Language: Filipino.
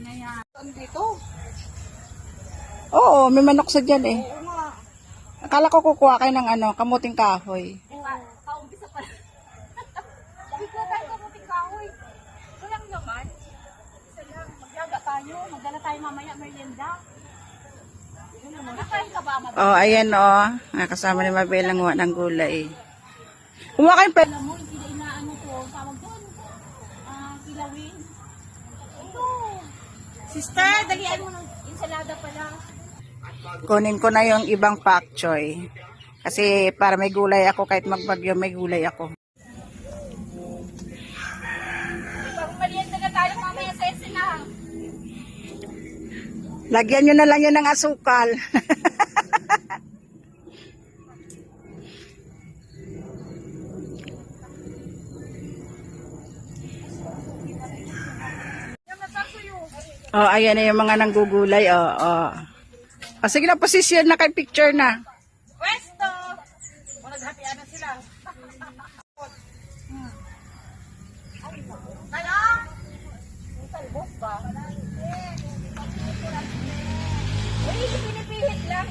na yan. Dito? Oo, may manok sa dyan eh. Oo nga. Akala ko kukuha kayo ng ano, kamuting kahoy. Pa- Paumpisa pa lang. Bigla tayo kamuting kahoy. Ito lang naman. Isa lang. Magyaga tayo. Magdala tayo mamaya merienda. Oh, ayan oh. Nakasama ni Mabel ang ng gulay. Kumuha kayong pe- Alam mo, hindi na inaano ko. Tawag doon. Ah, kilawin. Sister, dalian mo ng ensalada pala. Kunin ko na yung ibang pak choy. Kasi para may gulay ako, kahit magbagyo may gulay ako. Lagyan nyo na lang yun ng asukal. Oh, ayan na yung mga nanggugulay. Oh, oh. oh sige na, posisyon na kay picture na. Pwesto! Kung naghappy ano sila. Tala! Talbos ba? Uy, pinipihit lang.